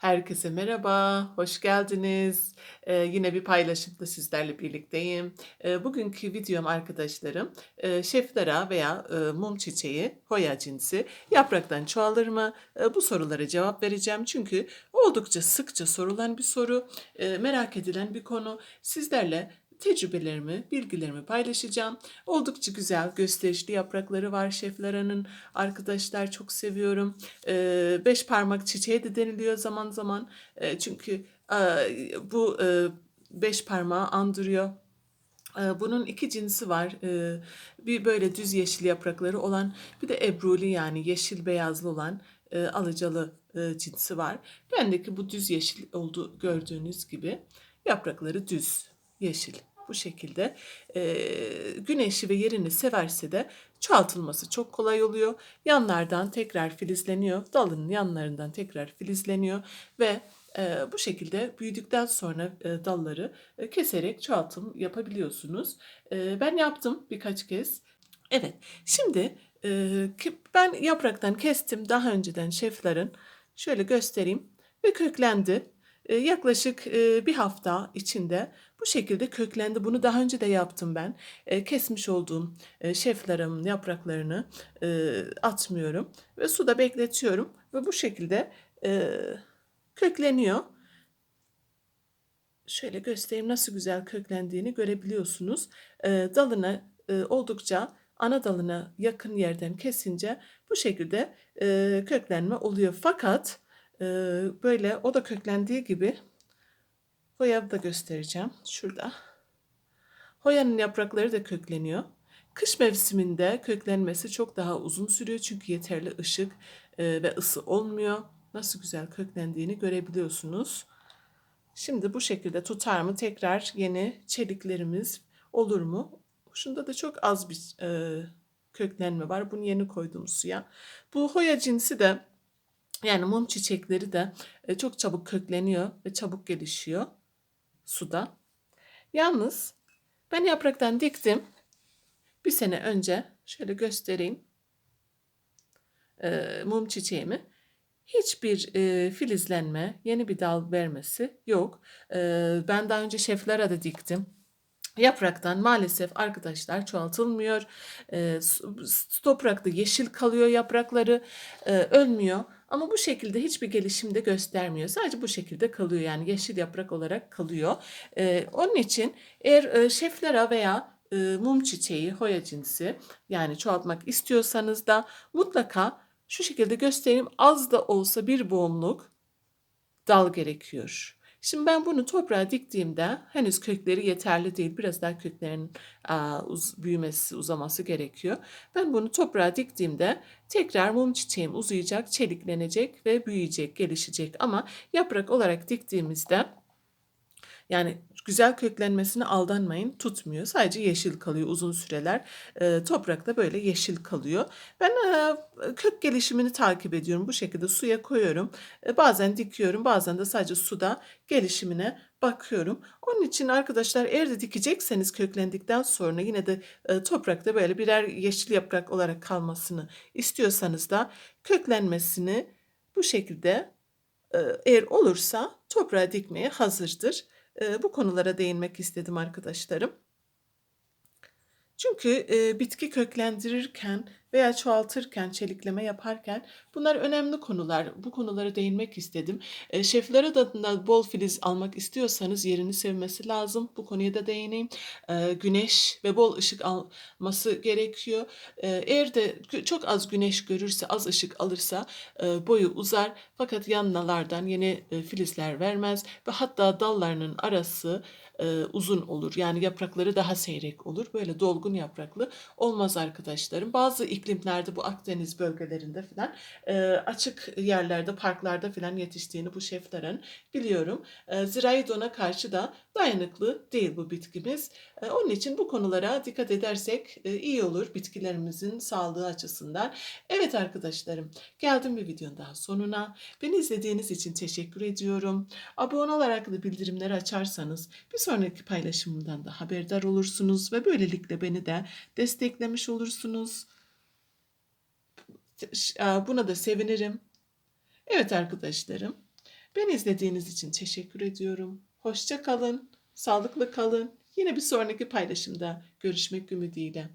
Herkese merhaba, hoş geldiniz. Eee, yine bir paylaşımda sizlerle birlikteyim. Eee, bugünkü videom arkadaşlarım, eee, şeflara veya eee, mum çiçeği, hoya cinsi yapraktan çoğalır mı? Eee, bu sorulara cevap vereceğim. Çünkü oldukça sıkça sorulan bir soru, eee, merak edilen bir konu. Sizlerle tecrübelerimi, bilgilerimi paylaşacağım. Oldukça güzel, gösterişli yaprakları var şeflaranın. Arkadaşlar çok seviyorum. Eee, beş parmak çiçeği de deniliyor zaman zaman. Eee, çünkü eee, bu eee, beş parmağı andırıyor. Eee, bunun iki cinsi var. Bir böyle düz yeşil yaprakları olan, bir de ebruli yani yeşil beyazlı olan eee, alacalı eee, cinsi var. Bendeki bu düz yeşil oldu gördüğünüz gibi. Yaprakları düz yeşil bu şekilde. Eee, güneşi ve yerini severse de çoğaltılması çok kolay oluyor. Yanlardan tekrar filizleniyor. Dalının yanlarından tekrar filizleniyor ve eee, bu şekilde büyüdükten sonra eee, dalları e, keserek çoğaltım yapabiliyorsunuz. Eee, ben yaptım birkaç kez. Evet, şimdi ki- ben yapraktan kestim daha önceden şeflerin. Şöyle göstereyim ve köklendi. Eee, yaklaşık eee, bir hafta içinde bu şekilde köklendi. Bunu daha önce de yaptım ben. Eee, kesmiş olduğum eee, şeflarımın yapraklarını eee, atmıyorum ve suda bekletiyorum ve bu şekilde kökleniyor. Şöyle göstereyim nasıl güzel köklendiğini görebiliyorsunuz. Eee, dalını eee, oldukça ana dalına yakın yerden kesince bu şekilde köklenme oluyor. Fakat eee, böyle o da köklendiği gibi Hoya'yı da göstereceğim. Şurada. Hoyanın yaprakları da kökleniyor. Kış mevsiminde köklenmesi çok daha uzun sürüyor çünkü yeterli ışık eee, ve ısı olmuyor. Nasıl güzel köklendiğini görebiliyorsunuz. Şimdi bu şekilde tutar mı tekrar yeni çeliklerimiz olur mu? Şunda da çok az bir e, köklenme var. Bunu yeni koydum suya. Bu hoya cinsi de yani mum çiçekleri de e, çok çabuk kökleniyor ve çabuk gelişiyor suda. Yalnız ben yapraktan diktim. Bir sene önce şöyle göstereyim e, mum çiçeğimi. Hiçbir e, filizlenme, yeni bir dal vermesi yok. E, ben daha önce şeflara da diktim. Yapraktan maalesef arkadaşlar çoğaltılmıyor. E, toprakta yeşil kalıyor yaprakları, e, ölmüyor. Ama bu şekilde hiçbir gelişim de göstermiyor. Sadece bu şekilde kalıyor yani yeşil yaprak olarak kalıyor. E, onun için eğer e, şeflara veya e, mum çiçeği, hoya cinsi yani çoğaltmak istiyorsanız da mutlaka şu şekilde göstereyim az da olsa bir boğumluk dal gerekiyor. Şimdi ben bunu toprağa diktiğimde henüz kökleri yeterli değil. Biraz daha köklerin aa, uz- büyümesi, uzaması gerekiyor. Ben bunu toprağa diktiğimde tekrar mum çiçeğim uzayacak, çeliklenecek ve büyüyecek, gelişecek. Ama yaprak olarak diktiğimizde yani güzel köklenmesine aldanmayın tutmuyor. Sadece yeşil kalıyor uzun süreler. Ee, toprakta böyle yeşil kalıyor. Ben e, kök gelişimini takip ediyorum. Bu şekilde suya koyuyorum. E, bazen dikiyorum bazen de sadece suda gelişimine bakıyorum. Onun için arkadaşlar eğer de dikecekseniz köklendikten sonra yine de e, toprakta böyle birer yeşil yaprak olarak kalmasını istiyorsanız da köklenmesini bu şekilde e, eğer olursa toprağa dikmeye hazırdır. Bu konulara değinmek istedim arkadaşlarım. Çünkü bitki köklendirirken veya çoğaltırken, çelikleme yaparken bunlar önemli konular. Bu konulara değinmek istedim. E, şeflere de bol filiz almak istiyorsanız yerini sevmesi lazım. Bu konuya da değineyim. E, güneş ve bol ışık alması gerekiyor. E, eğer de çok az güneş görürse, az ışık alırsa e, boyu uzar. Fakat yanlardan yeni e, filizler vermez ve hatta dallarının arası e, uzun olur. Yani yaprakları daha seyrek olur. Böyle dolgun yapraklı olmaz arkadaşlarım. Bazı iklimlerde bu Akdeniz bölgelerinde filan e, açık yerlerde, parklarda filan yetiştiğini bu şeflerin biliyorum. E, zirai karşı da dayanıklı değil bu bitkimiz. E, onun için bu konulara dikkat edersek e, iyi olur bitkilerimizin sağlığı açısından. Evet arkadaşlarım, geldim bir videonun daha sonuna. Beni izlediğiniz için teşekkür ediyorum. Abone olarak da bildirimleri açarsanız bir sonraki paylaşımımdan da haberdar olursunuz ve böylelikle beni de desteklemiş olursunuz. Buna da sevinirim. Evet arkadaşlarım, Beni izlediğiniz için teşekkür ediyorum. Hoşça kalın, sağlıklı kalın. Yine bir sonraki paylaşımda görüşmek ümidiyle.